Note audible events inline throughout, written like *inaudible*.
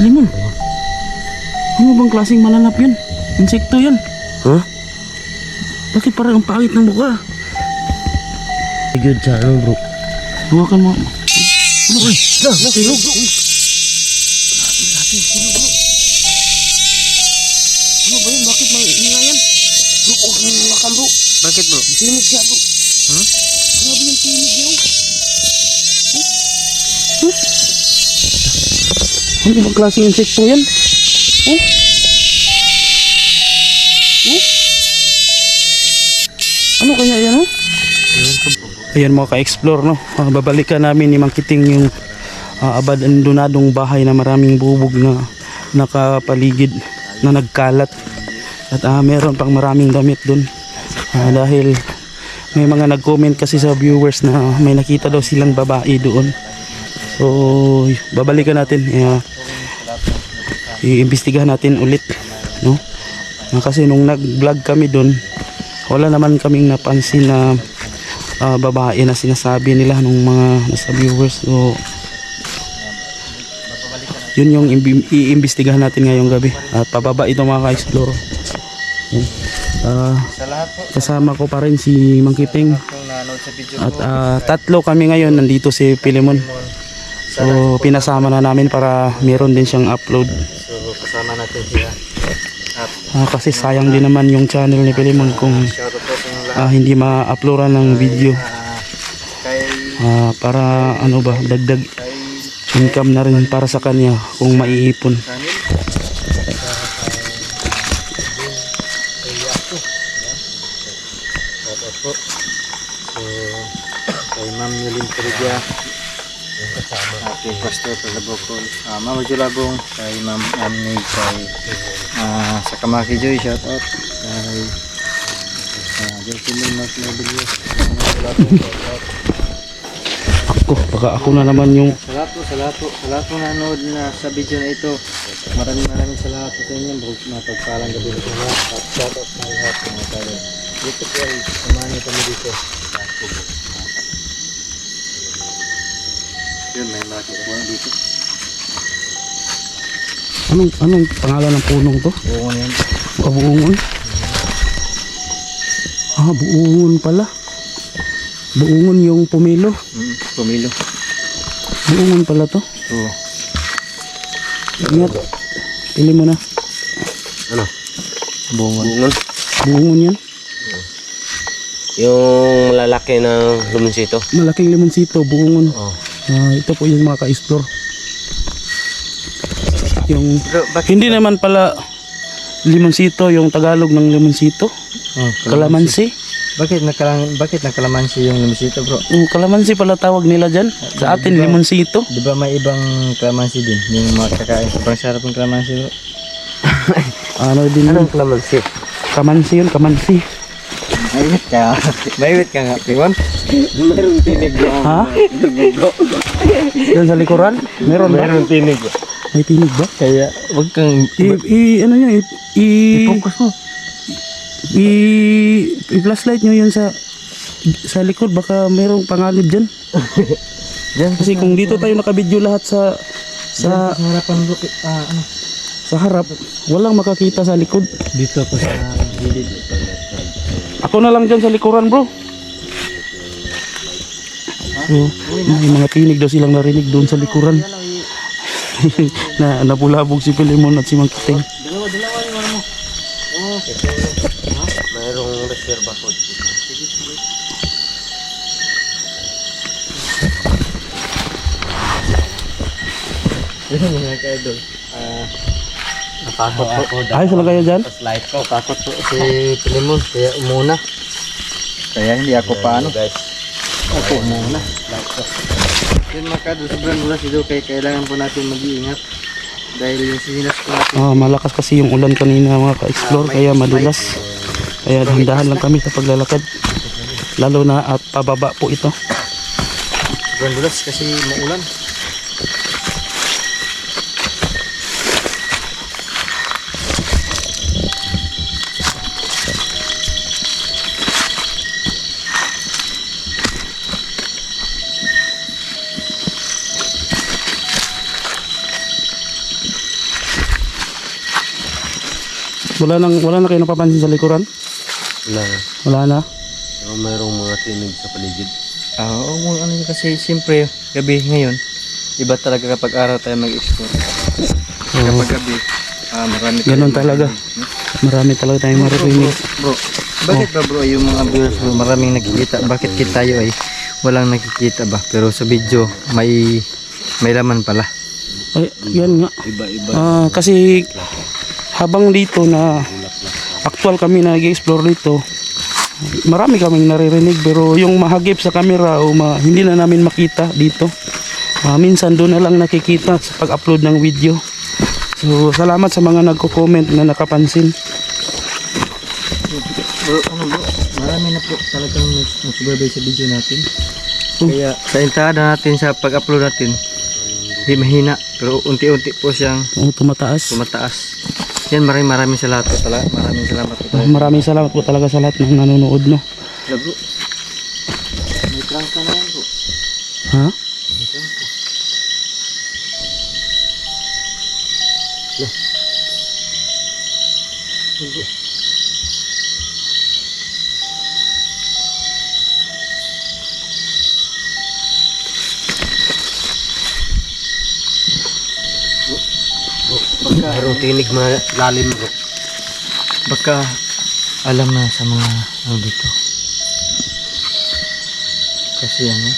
Limon. Ano bang klaseng mananap yun? Insekto yan. Huh? Bakit parang ang pangit ng mukha? Good sa ano bro. Hawakan mo. Ano ba? Na, nasilog. Ano ba yun? Bakit may ingay yan? Bro, huwag mo hawakan bro. Bakit bro? Tinig siya bro. Ano bang klaseng insekto yan? Oh? Oh? Ano kaya yan oh? Ayan mga ka-explore no. Ah, babalikan namin ni Mang yung uh, abandonadong bahay na maraming bubog na nakapaligid na nagkalat. At ah, meron pang maraming damit dun. Ah, dahil may mga nag-comment kasi sa viewers na may nakita daw silang babae doon. So, babalikan natin. Uh, iimbestigahan natin ulit. No? Kasi nung nag-vlog kami doon, wala naman kaming napansin na ah, babae na sinasabi nila nung mga nasa viewers. So, yun yung iimbestigahan natin ngayong gabi. At pababa ito mga ka-explore. Yan. Ah, kasama ko pa rin si Mang Kiting. At ah, tatlo kami ngayon nandito si Pilimon. So pinasama na namin para meron din siyang upload. Kasama natin siya. At Ah, kasi sayang din naman yung channel ni Pilimon kung ah, hindi ma-uploadan ng video. Ah, kay, Ah, para ano ba, dagdag income na rin para sa kanya kung maiipon. So, kay Ma'am Yulin Perigya. At kay Pastor Palabokol. Uh, Mama Julabong. Kay Ma'am Amni. Kay ah, sa Kamaki Joy. Shoutout. Kay uh, Jocelyn Mark. Shoutout. Ako, baka ako na naman yung Sa lahat po, sa lahat po, sa lahat po nanood na sa video na ito. Maraming maraming salamat po sa inyo. Bukod mapagpalang gabi sa lahat. At shout out sa lahat mga tayo. Dito po ay samahan niyo kami dito. Sa Kubo. Yun, may malaki po dito. anong anong pangalan ng punong to? Oo nga yun. Ah, buungon. Ah, buungon pala. Buungon yung pumilo. Mm, pumilo. Buungon pala to. Oo. Ingat. Pili mo na. Ano? Bungon. Bungon. Buungon yan. Yung lalaki ng luminsito. Malaking limonsito, buungon. Oh. Ah, ito po yung mga ka-explore. Yung hindi naman pala limonsito yung Tagalog ng limonsito. Oh, Kalamansi. Bakit nakalang bakit nakalamansi yung lumisito bro? Yung kalamansi pala tawag nila dyan. Sa atin Diba? limonsito. Di ba may ibang kalamansi din? Yung mga kakain. Sobrang sarap ng kalamansi bro. *laughs* Ano din? Anong kalamansi? Kamansi yun, kamansi. Maywit ka. Maywit ka nga, Piwon. Meron tinig. Ha? Diyan sa likuran? Meron ba? Meron tinig. May tinig ba? Kaya wag kang I, i ano yun? I, i, i-focus mo. i, i flashlight nyo yun sa sa likod baka merong panganib dyan. Diyan Kasi kung dito tayo nakabidyo lahat sa sa sa harapan. Ah, ano? sa harap, walang makakita sa likod. Dito po sa gilid. Ako na lang dyan sa likuran bro. So, may mga tinig daw silang narinig doon sa likuran. *laughs* na napulabog si Pilimon at si Mang Kiting. Dalawa, dalawa yung ano mo. Oh, Mayroong reserva po. yun yung mga ka-idol. Ah, natakot po. Ayos lang kayo dyan? Tapos light ko, takot po si Pilimon, kaya umuna. Kaya hindi ako paano. Guys. Ako umuna. Light ko. Yun mga kadol, sobrang gulas ito kaya kailangan po natin mag-iingat. Dahil yung sinas po natin, Ah, malakas kasi yung ulan kanina mga ka-explore kaya madulas. Kaya dahan-dahan lang kami sa paglalakad. Lalo na at pababa po ito. sobrang gulas kasi maulan. Wala nang wala na kayo napapansin sa likuran? Wala. Wala na. Pero mayroong mga tinig sa paligid. Ah, oo, ano yun kasi siyempre gabi ngayon, iba talaga kapag araw tayo mag-explore. Kapag gabi, ah, marami tayo Ganun talaga. Marami talaga tayong maririnig. Bro, bakit ba bro yung mga viewers bro maraming nakikita? Bakit kita tayo ay walang nakikita ba? Pero sa video may may laman pala. Ay, yan nga. Iba-iba. Ah, kasi habang dito na actual kami na nag-explore dito, marami kaming naririnig pero yung mahagip sa camera o ma- hindi na namin makita dito. Ah, minsan doon na lang nakikita sa pag-upload ng video. So, salamat sa mga nagko-comment na nakapansin. Bro, ano bro? Marami na po talagang nagsubaybay sa video natin. Kaya sa entrada natin sa pag-upload natin, hindi mahina pero unti-unti po siyang Oh, tumataas. tumataas. Yan maraming maraming salamat po talaga. Maraming salamat po talaga. maraming salamat po talaga sa lahat ng nanonood, no? Bro. May trangka na yan bro. Ha? May Mayroong tinig malalim bro. Baka alam na sa mga ano dito. Kasi ano,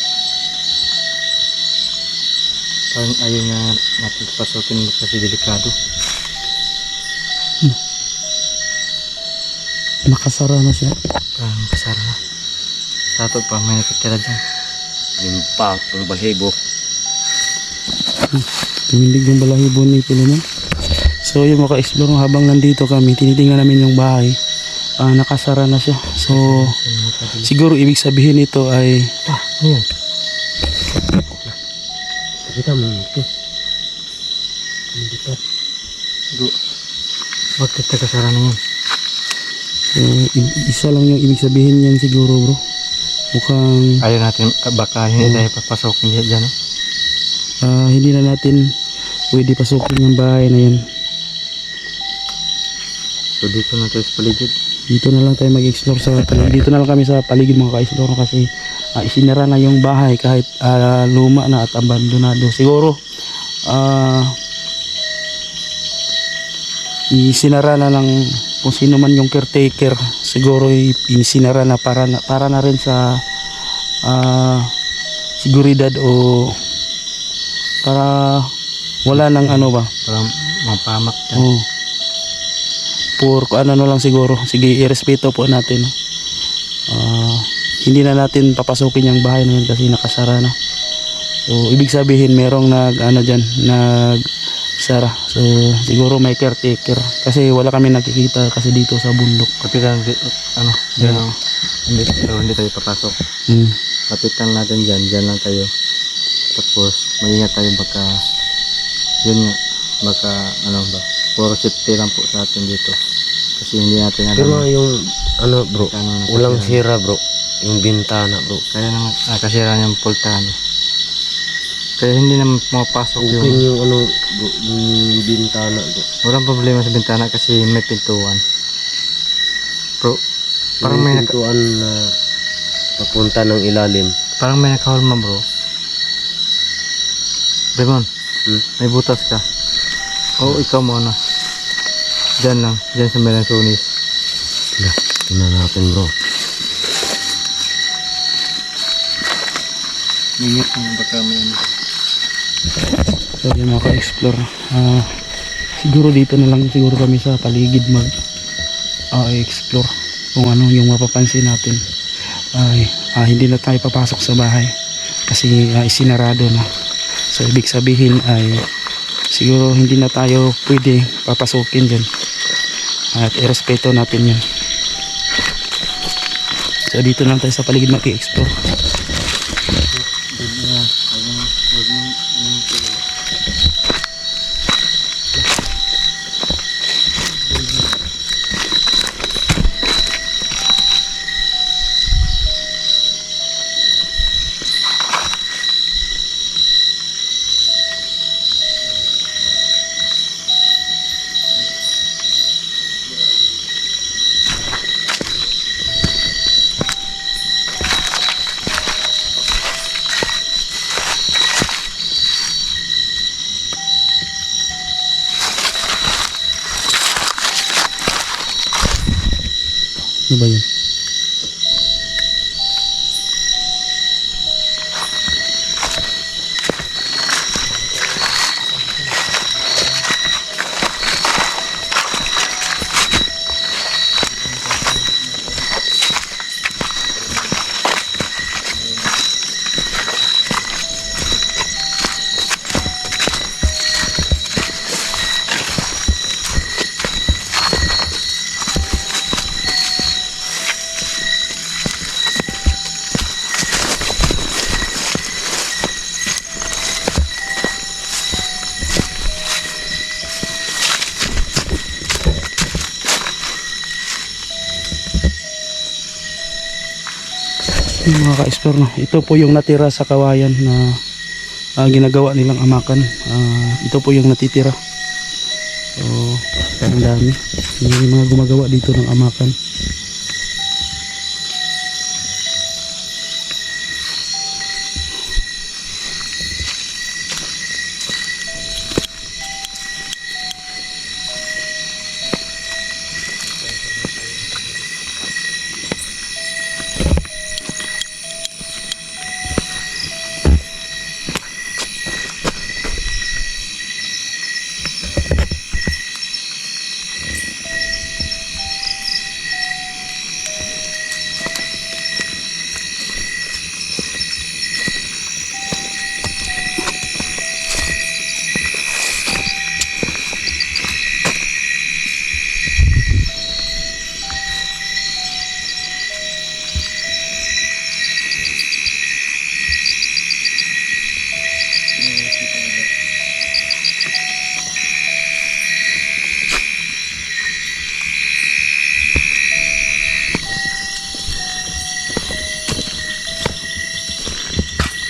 parang ayaw nga natin pasukin kasi delikado. Nakasara na siya. Parang kasara na. Sa ato pa may nakitira dyan. Yung pa, ang balhibo. Tumindig yung balahibo ni Pilomon. So yung mga explore habang nandito kami, tinitingnan namin yung bahay. Ah, nakasara na siya. So siguro ibig sabihin nito ay Ah, yan? Kita mo ito. Bro, bakit kasara na yan? so, isa lang yung ibig sabihin niyan siguro bro. Mukhang Ayaw natin, baka hindi tayo papasokin dyan, no? ah, hindi na natin pwede pasukin yung bahay na yan. So dito na tayo sa paligid. Dito na lang tayo mag-explore sa paligid. Dito na lang kami sa paligid mga ka-explore kasi ah, isinara na yung bahay kahit ah, luma na at abandonado. Siguro ah isinara na lang kung sino man yung caretaker siguro isinara na para na, para na rin sa ah, seguridad o para wala nang ano ba Para mapamak. Oh. Por ano na lang siguro. Sige, irespeto po natin. Ah, hindi na natin papasukin yung bahay na yun kasi nakasara na. So, ibig sabihin merong nag ano diyan, nag sara. So, siguro may caretaker kasi wala kami nakikita kasi dito sa bundok. Kapitan, ano, dyan oh. Hindi, so, hindi tayo papasok. Mm. Kapitan natin dyan, dyan lang tayo. Tapos, maingat tayo baka, yun nga, baka, ano ba, puro safety lang po sa atin dito. Kasi hindi natin alam. Pero yung ano bro, Ano, walang sira bro. Yung bintana bro. Kaya nang nakasira niyang pultahan. Kaya hindi naman pumapasok Open yung... yung ano bro, yung bintana bro. Walang problema sa bintana kasi may pintuan. Bro, parang Yung may, naka, pintuan na papunta ng ilalim. parang may nakahulma bro. Raymond, Hmm? may butas ka. Oo, ikaw muna. Diyan lang, diyan sa may sunis. Tingnan natin bro. Ingat mo baka may ano. So, yun mga ka-explore. Ah, siguro dito na lang siguro kami sa paligid mag ah, explore kung ano yung mapapansin natin. Ay, ah, hindi na tayo papasok sa bahay kasi ah, isinarado na. So, ibig sabihin ay siguro hindi na tayo pwede papasukin dyan. At irespeto natin yun. So, dito lang tayo sa paligid mag-explore. Yung mga ka-explore no. Ito po yung natira sa kawayan na ah, ginagawa nilang amakan. Ah, ito po yung natitira. So, ang dami. Yung mga gumagawa dito ng amakan.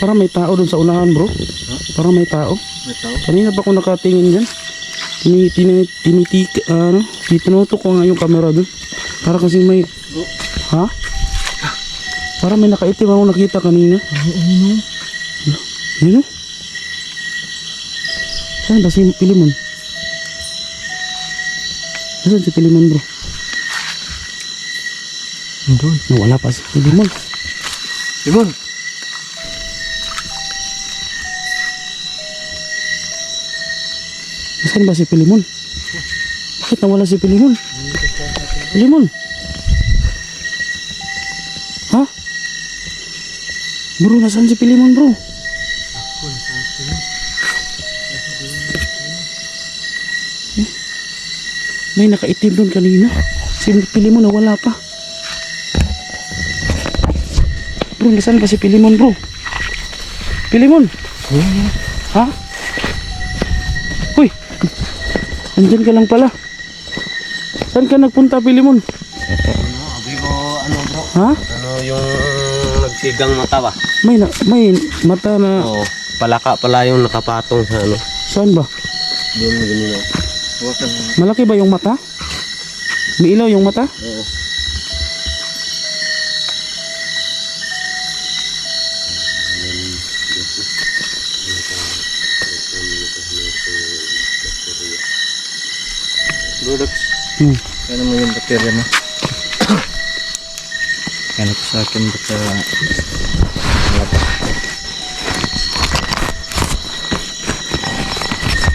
Parang may tao dun sa unahan bro. Parang may tao. Ito. Kanina pa ako nakatingin dyan. Tini, tini, tinitik, ano, titinutok ko nga yung camera dun. Para kasi may, ha? Para may nakaitim ako nakita kanina. Ano, Yun o. Saan ba si Pilimon? Saan si Pilimon bro? Doon. Wala pa si Pilimon. Limon. Saan ba si Pilimon? Bakit nawala si Pilimon? Pilimon? Ha? Bro, nasaan si Pilimon bro? Eh, May nakaitim doon kanina. Si Pilimon nawala pa. Bro, nasaan ba si Pilimon bro? Pilimon? Ha? Andyan ka lang pala. Saan ka nagpunta, Pilimon? Ano, abi ko, ano bro? Ha? Ano yung nagsigang mata ba? May, na, may mata na... Oo. Palaka pala yung nakapatong sa ano. Saan ba? Doon mo. Malaki ba yung mata? May ilaw yung mata? Oo. Budox. Hmm. Ano mo *coughs* yung baterya mo? Ano ko sa akin baka... Wala pa.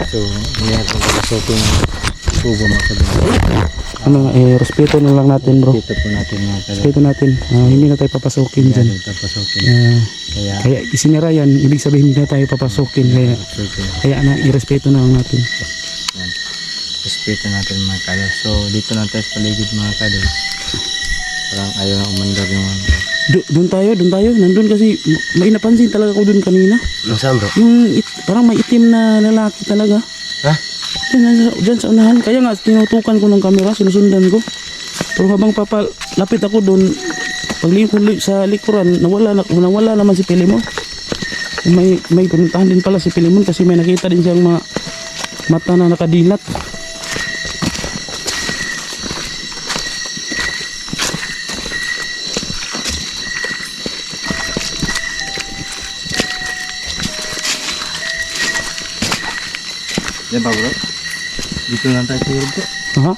So, mayroon kong kakasuking tubo mga kabila. Ano, eh, respeto na lang natin, bro. Dito po natin mga. Respeto natin. Ah, hindi na tayo papasukin dyan. Dito papasukin. Ah, Kaya, kaya isinira yan, ibig sabihin hindi na tayo papasukin. Kaya, kaya na, irespeto na lang natin. Respeto natin mga kadol. So, dito na tayo sa paligid mga kadol. Parang ayaw na umandar yung mga Do, doon tayo, doon tayo. Nandun kasi, ma- may napansin talaga ako doon kanina. Nasaan bro? Yung it, parang may itim na lalaki talaga. Ha? Diyan, diyan, sa unahan. Kaya nga, tinutukan ko ng camera, sinusundan ko. Pero habang papalapit ako doon, paglingin ko sa likuran, nawala, na, nawala naman si Pilimon. May, may pumuntahan din pala si Pilimon kasi may nakita din siyang mga mata na nakadilat. Yan ba bro? Dito lang tayo siguro bro. Aha.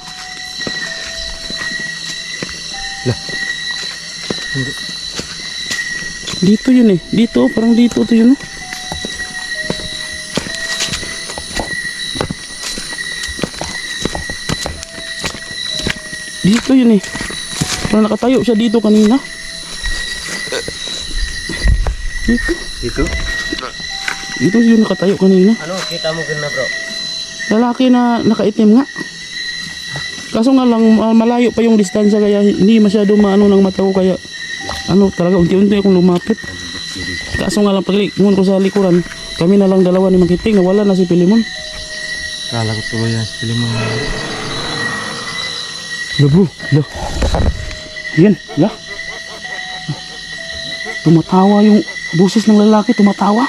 Dito yun eh. Dito, parang dito to yun. oh. Dito yun eh. Parang nakatayo siya dito kanina. Dito. Dito? Dito yung nakatayo kanina. Ano, kita mo na bro? Lalaki na nakaitim nga. Kaso nga lang malayo pa yung distansya kaya hindi masyado maano ng mata ko kaya ano talaga unti-unti akong lumapit. Kaso nga lang paglingon ko sa likuran, kami na lang dalawa ni Makiting nawala na si Pilimon. Kala ko tuloy yan. Pili mo. Lo bro, lo. Yan, la. Tumatawa yung boses ng lalaki, tumatawa.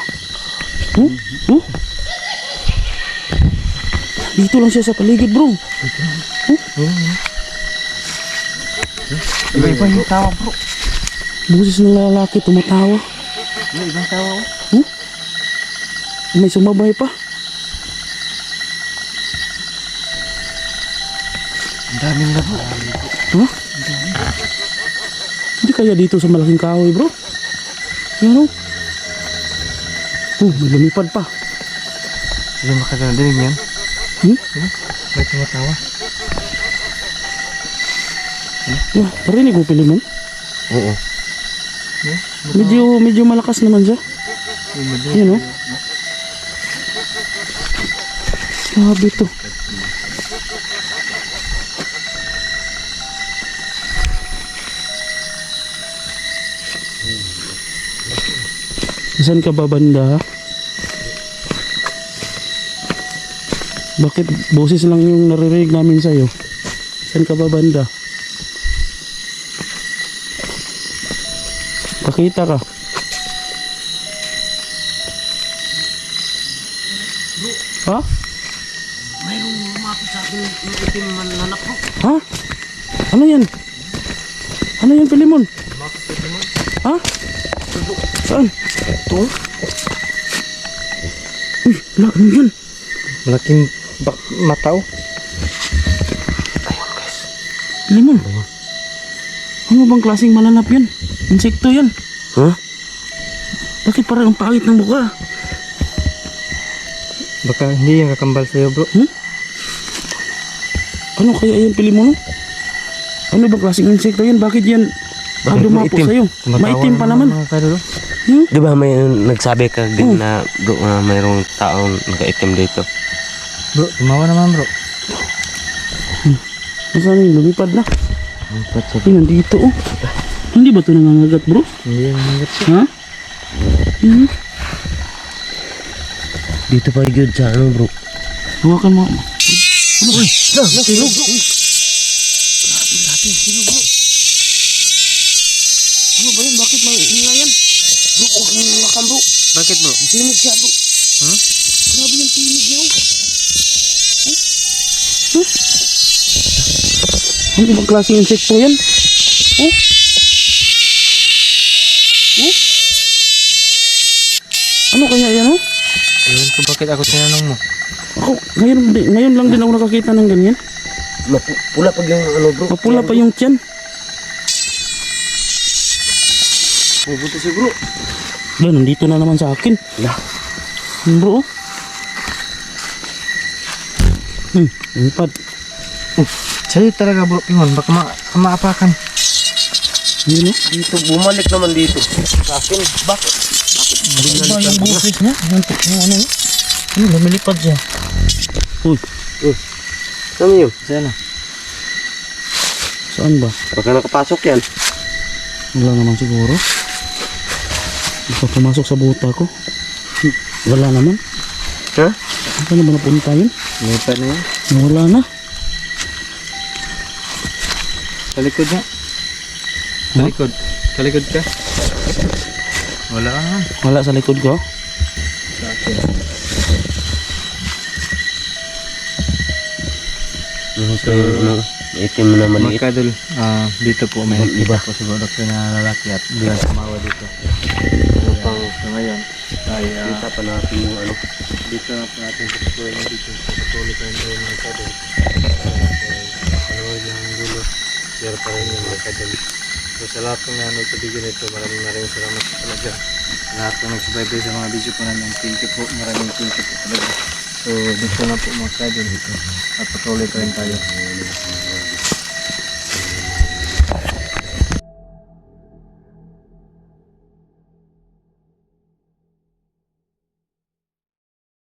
Oh, oh. Dito lang siya sa paligid bro. Iba-iba yung tawa bro. Boses ng lalaki tumatawa. May ibang tawa oh. Hmm? May sumabay pa. Ang dami nila bro. Ha? Hindi kaya dito sa malaking kahoy, bro? Yan o. Oh, may lumipad pa. Hindi makakadinig yan. Hmm? May tumatawa. Yeah, parinig mo, Pilimon. Oo. Medyo, medyo malakas naman siya. Yan o. Grabe to. Saan ka ba banda? Bakit boses lang yung naririnig namin sa'yo? Saan ka ba banda? Pakita ka. Ha? Mayroong lumapit sa akin yung itim man nanak bro. Ha? Ano yan? Ano yan, Pilimon? Ha? Saan? Ito? Uy, wala, ano yan? Malaking bak mataw. Pilimon. Ano bang klaseng malanap yan? Insekto yan. Ha? Bakit parang ang pangit ng mukha? Baka hindi yan kakambal sa'yo bro. Ano kaya yan, Pilimon? Ano bang klaseng insekto yan? Bakit yan ah, Bakit dumapo maitim? sa'yo? Tumatawa Maitim pa naman. Mga kadolo. Hmm? Di ba may nagsabi ka din Oh. na bro na mayroong taong nakaitim dito? Bro, tumawa naman bro. Nasaan yung lumipad na? Empat sa Ay, nandito oh. Hindi ba ito nangangagat bro? Hindi yan mangat. Ha? Hmm? Dito pa yun sa ano bro? Hawakan mo. Ano ba? Na, na, silog. Grabe, grabe, silog bro. Ano ba yan? Bakit may yan? Bro, huwag hawakan bro. Bakit bro? Tinig siya bro. Huh? Grabe yung tinig niya oh. Huh? Huh? Ano bang klaseng insekto yan? Oh? Oh? Ano kaya yan oh? Ewan ko bakit ako tinanong mo. Ako, ngayon, ngayon lang din ako nakakita ng ganyan. Mapu- pula pag yung ano bro? Mapula pa yung tiyan. Pupunta si bro. Yan, nandito na naman sa akin. Yeah. Hmm, bro. Lipad. Sa'yo talaga bro, pingon. Baka ma maapakan. Yun oh. Dito, bumalik naman dito. Sa akin, bakit? Iba yung boses niya. Yung, yung ano yun. Ano, lumilipad siya. Uy, Ano yun? Saan na? saan ba? Baka nakapasok yan. Wala naman siguro. Baka pumasok sa buta ko. Wala naman. Ha? Saan na ba napunta yun? Lipat na yan. Wala na. Sa likod niya. Sa Huh? likod. Sa likod ka. Wala ka naman. Wala sa likod ko. Sa akin. Sa ano? Itim na maliit. Mga kadol, ah, dito po may Iba. nakita po siguro doktor na lalaki at bilang tumawa dito. Ay ah, kita pa natin yung ano? dito na po natin sa school dito sa Catholic and mga kadol. Ano yung dulo. share pa rin yung mga kadal. So sa lahat ng nanood sa video nito, maraming maraming salamat po talaga. Lahat ng nagsubaybay sa mga video po namin, thank you po, maraming thank you po talaga. So dito na po mga kadal, at patuloy pa rin tayo.